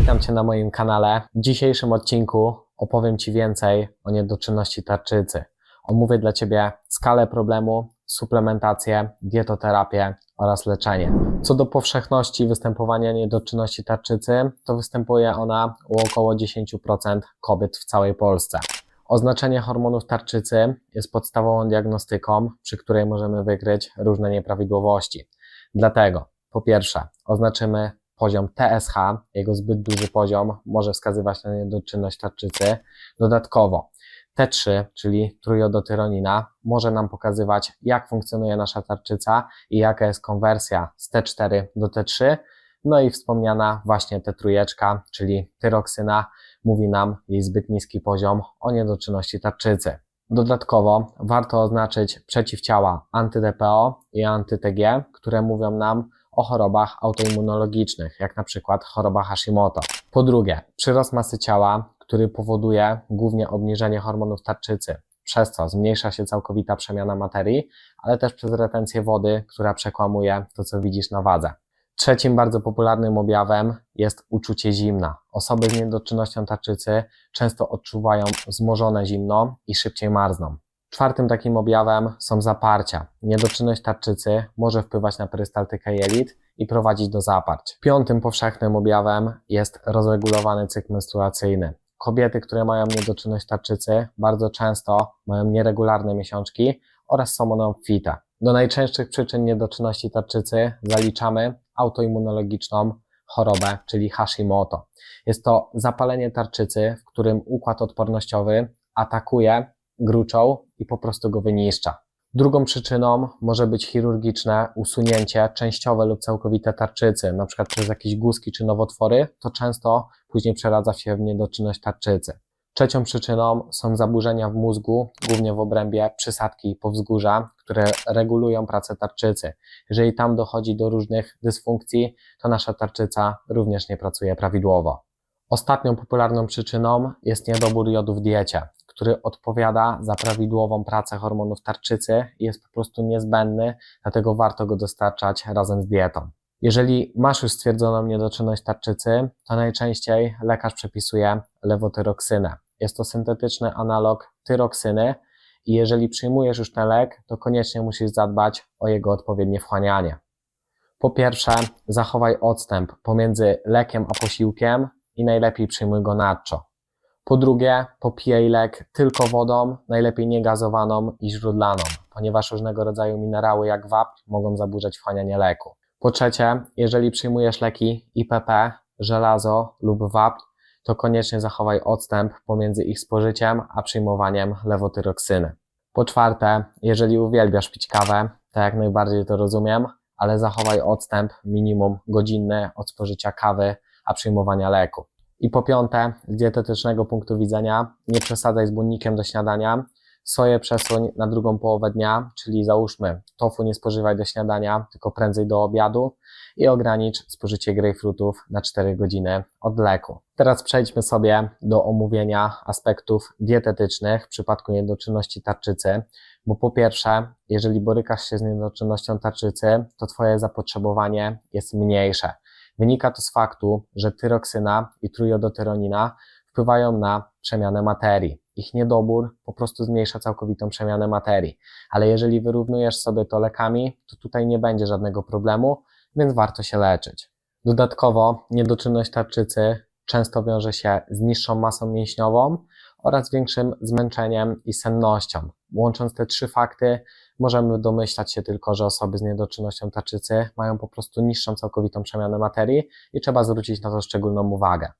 witam Cię na moim kanale. W dzisiejszym odcinku opowiem Ci więcej o niedoczynności tarczycy. Omówię dla Ciebie skalę problemu, suplementację, dietoterapię oraz leczenie. Co do powszechności występowania niedoczynności tarczycy, to występuje ona u około 10% kobiet w całej Polsce. Oznaczenie hormonów tarczycy jest podstawową diagnostyką, przy której możemy wykryć różne nieprawidłowości. Dlatego, po pierwsze, oznaczymy poziom TSH, jego zbyt duży poziom może wskazywać na niedoczynność tarczycy. Dodatkowo T3, czyli trujodotyronina, może nam pokazywać, jak funkcjonuje nasza tarczyca i jaka jest konwersja z T4 do T3. No i wspomniana właśnie T trójeczka, czyli tyroksyna, mówi nam jej zbyt niski poziom o niedoczynności tarczycy. Dodatkowo warto oznaczyć przeciwciała anty-DPO i anty-TG, które mówią nam o chorobach autoimmunologicznych, jak na przykład choroba Hashimoto. Po drugie, przyrost masy ciała, który powoduje głównie obniżenie hormonów tarczycy, przez co zmniejsza się całkowita przemiana materii, ale też przez retencję wody, która przekłamuje to, co widzisz na wadze. Trzecim bardzo popularnym objawem jest uczucie zimna. Osoby z niedoczynnością tarczycy często odczuwają wzmożone zimno i szybciej marzną. Czwartym takim objawem są zaparcia. Niedoczynność tarczycy może wpływać na perystaltykę jelit i prowadzić do zaparć. Piątym powszechnym objawem jest rozregulowany cykl menstruacyjny. Kobiety, które mają niedoczynność tarczycy, bardzo często mają nieregularne miesiączki oraz są one obfite. Do najczęstszych przyczyn niedoczynności tarczycy zaliczamy autoimmunologiczną chorobę, czyli Hashimoto. Jest to zapalenie tarczycy, w którym układ odpornościowy atakuje gruczoł i po prostu go wyniszcza. Drugą przyczyną może być chirurgiczne usunięcie częściowe lub całkowite tarczycy, na przykład przez jakieś guzki czy nowotwory, to często później przeradza się w niedoczynność tarczycy. Trzecią przyczyną są zaburzenia w mózgu, głównie w obrębie przysadki i powzgórza, które regulują pracę tarczycy. Jeżeli tam dochodzi do różnych dysfunkcji, to nasza tarczyca również nie pracuje prawidłowo. Ostatnią popularną przyczyną jest niedobór jodu w diecie, który odpowiada za prawidłową pracę hormonów tarczycy i jest po prostu niezbędny, dlatego warto go dostarczać razem z dietą. Jeżeli masz już stwierdzoną niedoczynność tarczycy, to najczęściej lekarz przepisuje lewotyroksynę. Jest to syntetyczny analog tyroksyny i jeżeli przyjmujesz już ten lek, to koniecznie musisz zadbać o jego odpowiednie wchłanianie. Po pierwsze, zachowaj odstęp pomiędzy lekiem a posiłkiem i najlepiej przyjmuj go nadczo. Po drugie, popijaj lek tylko wodą, najlepiej niegazowaną i źródlaną, ponieważ różnego rodzaju minerały jak wapń mogą zaburzać wchłanianie leku. Po trzecie, jeżeli przyjmujesz leki IPP, żelazo lub wapń, to koniecznie zachowaj odstęp pomiędzy ich spożyciem a przyjmowaniem lewotyroksyny. Po czwarte, jeżeli uwielbiasz pić kawę, to jak najbardziej to rozumiem, ale zachowaj odstęp minimum godzinny od spożycia kawy a przyjmowania leku. I po piąte, z dietetycznego punktu widzenia, nie przesadzaj z błonnikiem do śniadania. Soję przesuń na drugą połowę dnia, czyli załóżmy, tofu nie spożywaj do śniadania, tylko prędzej do obiadu i ogranicz spożycie grejpfrutów na 4 godziny od leku. Teraz przejdźmy sobie do omówienia aspektów dietetycznych w przypadku niedoczynności tarczycy, bo po pierwsze, jeżeli borykasz się z niedoczynnością tarczycy, to Twoje zapotrzebowanie jest mniejsze. Wynika to z faktu, że tyroksyna i trujodotyronina wpływają na przemianę materii. Ich niedobór po prostu zmniejsza całkowitą przemianę materii. Ale jeżeli wyrównujesz sobie to lekami, to tutaj nie będzie żadnego problemu, więc warto się leczyć. Dodatkowo niedoczynność tarczycy często wiąże się z niższą masą mięśniową oraz większym zmęczeniem i sennością. Łącząc te trzy fakty, możemy domyślać się tylko, że osoby z niedoczynnością tarczycy mają po prostu niższą całkowitą przemianę materii i trzeba zwrócić na to szczególną uwagę.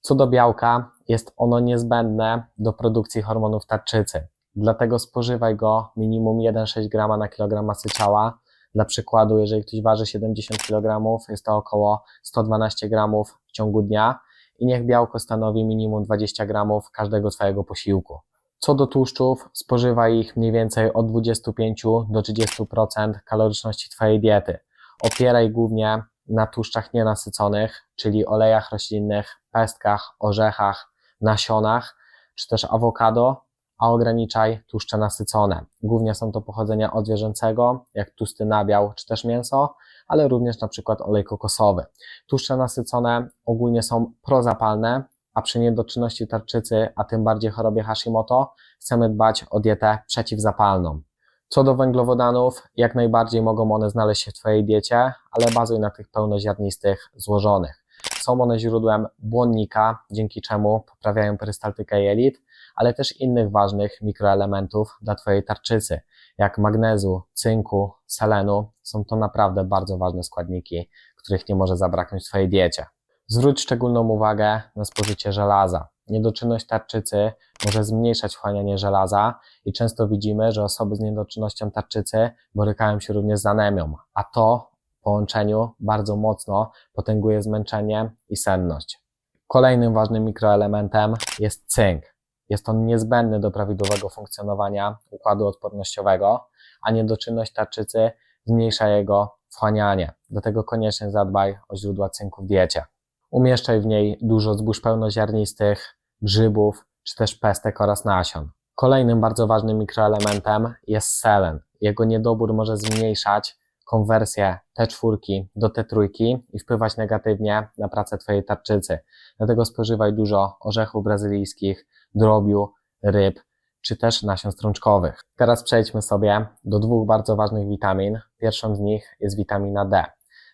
Co do białka, jest ono niezbędne do produkcji hormonów tarczycy. Dlatego spożywaj go minimum 1,6 g na kilogram masy ciała. Dla przykładu, jeżeli ktoś waży 70 kg, jest to około 112 g w ciągu dnia i niech białko stanowi minimum 20 g każdego swojego posiłku. Co do tłuszczów, spożywaj ich mniej więcej od 25 do 30% kaloryczności Twojej diety. Opieraj głównie na tłuszczach nienasyconych, czyli olejach roślinnych, pestkach, orzechach, nasionach, czy też awokado, a ograniczaj tłuszcze nasycone. Głównie są to pochodzenia od zwierzęcego, jak tłusty nabiał czy też mięso, ale również na przykład olej kokosowy. Tłuszcze nasycone ogólnie są prozapalne, a przy niedoczynności tarczycy, a tym bardziej chorobie Hashimoto, chcemy dbać o dietę przeciwzapalną. Co do węglowodanów, jak najbardziej mogą one znaleźć się w Twojej diecie, ale bazuj na tych pełnoziarnistych, złożonych. Są one źródłem błonnika, dzięki czemu poprawiają perystaltykę jelit, ale też innych ważnych mikroelementów dla Twojej tarczycy, jak magnezu, cynku, selenu. Są to naprawdę bardzo ważne składniki, których nie może zabraknąć w Twojej diecie. Zwróć szczególną uwagę na spożycie żelaza. Niedoczynność tarczycy może zmniejszać wchłanianie żelaza i często widzimy, że osoby z niedoczynnością tarczycy borykają się również z anemią, a to w połączeniu bardzo mocno potęguje zmęczenie i senność. Kolejnym ważnym mikroelementem jest cynk. Jest on niezbędny do prawidłowego funkcjonowania układu odpornościowego, a niedoczynność tarczycy zmniejsza jego wchłanianie. Dlatego koniecznie zadbaj o źródła cynku w diecie. Umieszczaj w niej dużo zbóż pełnoziarnistych, grzybów czy też pestek oraz nasion. Kolejnym bardzo ważnym mikroelementem jest selen. Jego niedobór może zmniejszać konwersję T4 do T3 i wpływać negatywnie na pracę Twojej tarczycy. Dlatego spożywaj dużo orzechów brazylijskich, drobiu, ryb czy też nasion strączkowych. Teraz przejdźmy sobie do dwóch bardzo ważnych witamin. Pierwszą z nich jest witamina D.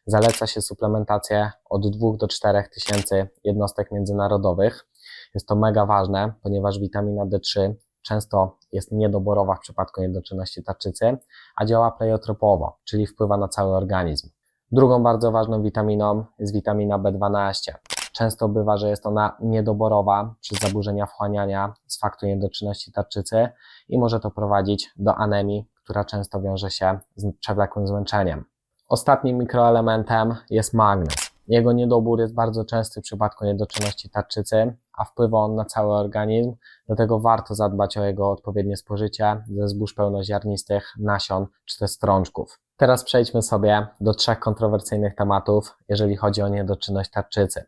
Zaleca się suplementację od 2 do 4 tysięcy jednostek międzynarodowych. Jest to mega ważne, ponieważ witamina D3 często jest niedoborowa w przypadku niedoczynności tarczycy, a działa pleiotropowo, czyli wpływa na cały organizm. Drugą bardzo ważną witaminą jest witamina B12. Często bywa, że jest ona niedoborowa przez zaburzenia wchłaniania z faktu niedoczynności tarczycy i może to prowadzić do anemii, która często wiąże się z przewlekłym zmęczeniem. Ostatnim mikroelementem jest magnez. Jego niedobór jest bardzo częsty w przypadku niedoczynności tarczycy, a wpływa on na cały organizm, dlatego warto zadbać o jego odpowiednie spożycie ze zbóż pełnoziarnistych, nasion czy też strączków. Teraz przejdźmy sobie do trzech kontrowersyjnych tematów, jeżeli chodzi o niedoczynność tarczycy.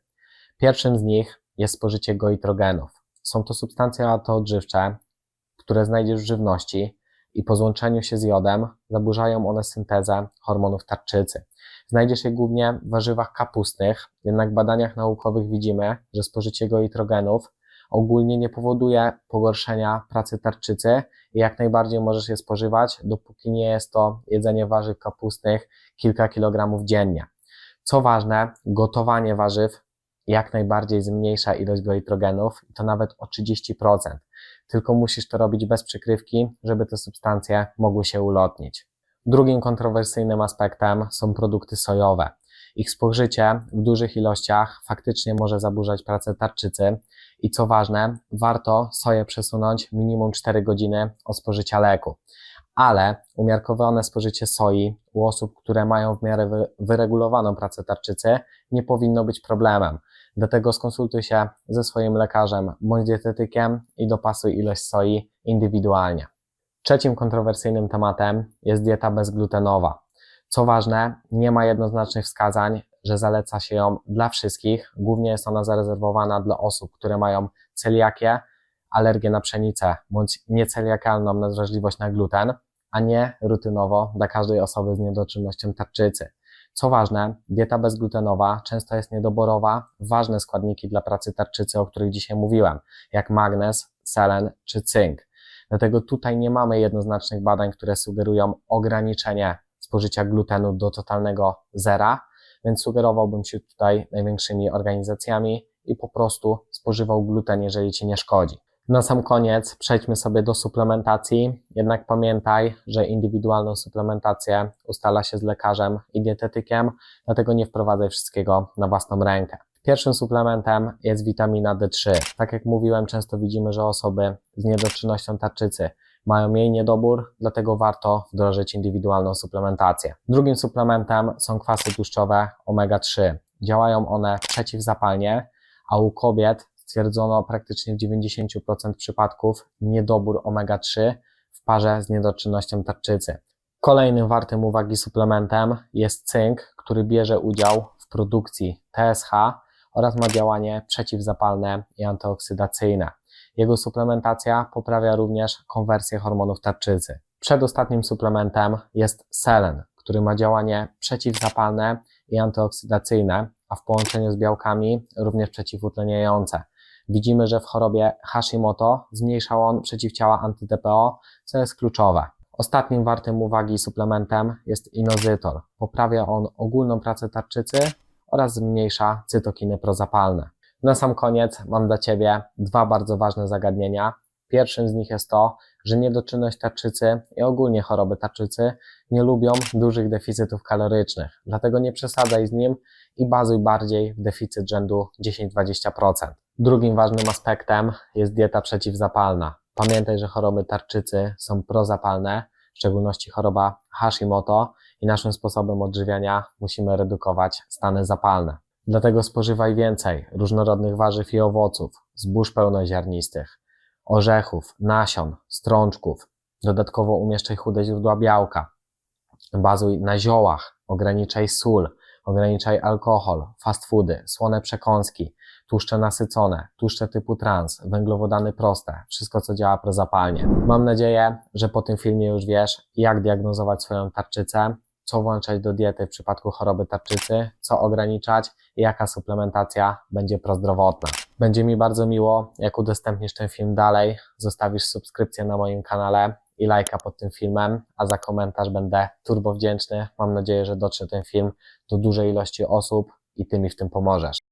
Pierwszym z nich jest spożycie goitrogenów. Są to substancje autoodżywcze, które znajdziesz w żywności i po złączeniu się z jodem zaburzają one syntezę hormonów tarczycy. Znajdziesz je głównie w warzywach kapustnych, jednak w badaniach naukowych widzimy, że spożycie goitrogenów ogólnie nie powoduje pogorszenia pracy tarczycy i jak najbardziej możesz je spożywać, dopóki nie jest to jedzenie warzyw kapustnych kilka kilogramów dziennie. Co ważne, gotowanie warzyw jak najbardziej zmniejsza ilość goitrogenów i to nawet o 30%. Tylko musisz to robić bez przykrywki, żeby te substancje mogły się ulotnić. Drugim kontrowersyjnym aspektem są produkty sojowe. Ich spożycie w dużych ilościach faktycznie może zaburzać pracę tarczycy i co ważne, warto soję przesunąć minimum 4 godziny od spożycia leku. Ale umiarkowane spożycie soi u osób, które mają w miarę wyregulowaną pracę tarczycy, nie powinno być problemem. Dlatego skonsultuj się ze swoim lekarzem bądź dietetykiem i dopasuj ilość soi indywidualnie. Trzecim kontrowersyjnym tematem jest dieta bezglutenowa. Co ważne, nie ma jednoznacznych wskazań, że zaleca się ją dla wszystkich. Głównie jest ona zarezerwowana dla osób, które mają celiakię, alergię na pszenicę bądź nieceliakalną nadwrażliwość na gluten, a nie rutynowo dla każdej osoby z niedoczynnością tarczycy. Co ważne, dieta bezglutenowa często jest niedoborowa, ważne składniki dla pracy tarczycy, o których dzisiaj mówiłem, jak magnez, selen czy cynk. Dlatego tutaj nie mamy jednoznacznych badań, które sugerują ograniczenie spożycia glutenu do totalnego zera, więc sugerowałbym się tutaj największymi organizacjami i po prostu spożywał gluten, jeżeli ci nie szkodzi. Na sam koniec przejdźmy sobie do suplementacji. Jednak pamiętaj, że indywidualną suplementację ustala się z lekarzem i dietetykiem, dlatego nie wprowadzaj wszystkiego na własną rękę. Pierwszym suplementem jest witamina D3. Tak jak mówiłem, często widzimy, że osoby z niedoczynnością tarczycy mają jej niedobór, dlatego warto wdrożyć indywidualną suplementację. Drugim suplementem są kwasy tłuszczowe omega-3. Działają one przeciwzapalnie, a u kobiet stwierdzono praktycznie w 90% przypadków niedobór omega-3 w parze z niedoczynnością tarczycy. Kolejnym wartym uwagi suplementem jest cynk, który bierze udział w produkcji TSH oraz ma działanie przeciwzapalne i antyoksydacyjne. Jego suplementacja poprawia również konwersję hormonów tarczycy. Przedostatnim suplementem jest selen, który ma działanie przeciwzapalne i antyoksydacyjne, a w połączeniu z białkami również przeciwutleniające. Widzimy, że w chorobie Hashimoto zmniejsza on przeciwciała anty-TPO, co jest kluczowe. Ostatnim wartym uwagi suplementem jest inozytor. Poprawia on ogólną pracę tarczycy oraz zmniejsza cytokiny prozapalne. Na sam koniec mam dla Ciebie dwa bardzo ważne zagadnienia. Pierwszym z nich jest to, że niedoczynność tarczycy i ogólnie choroby tarczycy nie lubią dużych deficytów kalorycznych, dlatego nie przesadzaj z nim i bazuj bardziej w deficyt rzędu 10-20%. Drugim ważnym aspektem jest dieta przeciwzapalna. Pamiętaj, że choroby tarczycy są prozapalne, w szczególności choroba Hashimoto i naszym sposobem odżywiania musimy redukować stany zapalne. Dlatego spożywaj więcej różnorodnych warzyw i owoców, zbóż pełnoziarnistych, orzechów, nasion, strączków. Dodatkowo umieszczaj chude źródła białka. Bazuj na ziołach, ograniczaj sól, ograniczaj alkohol, fast foody, słone przekąski, tłuszcze nasycone, tłuszcze typu trans, węglowodany proste, wszystko co działa prozapalnie. Mam nadzieję, że po tym filmie już wiesz, jak diagnozować swoją tarczycę, co włączać do diety w przypadku choroby tarczycy, co ograniczać i jaka suplementacja będzie prozdrowotna. Będzie mi bardzo miło, jak udostępnisz ten film dalej, zostawisz subskrypcję na moim kanale i lajka pod tym filmem, a za komentarz będę turbo wdzięczny. Mam nadzieję, że dotrze ten film do dużej ilości osób i Ty mi w tym pomożesz.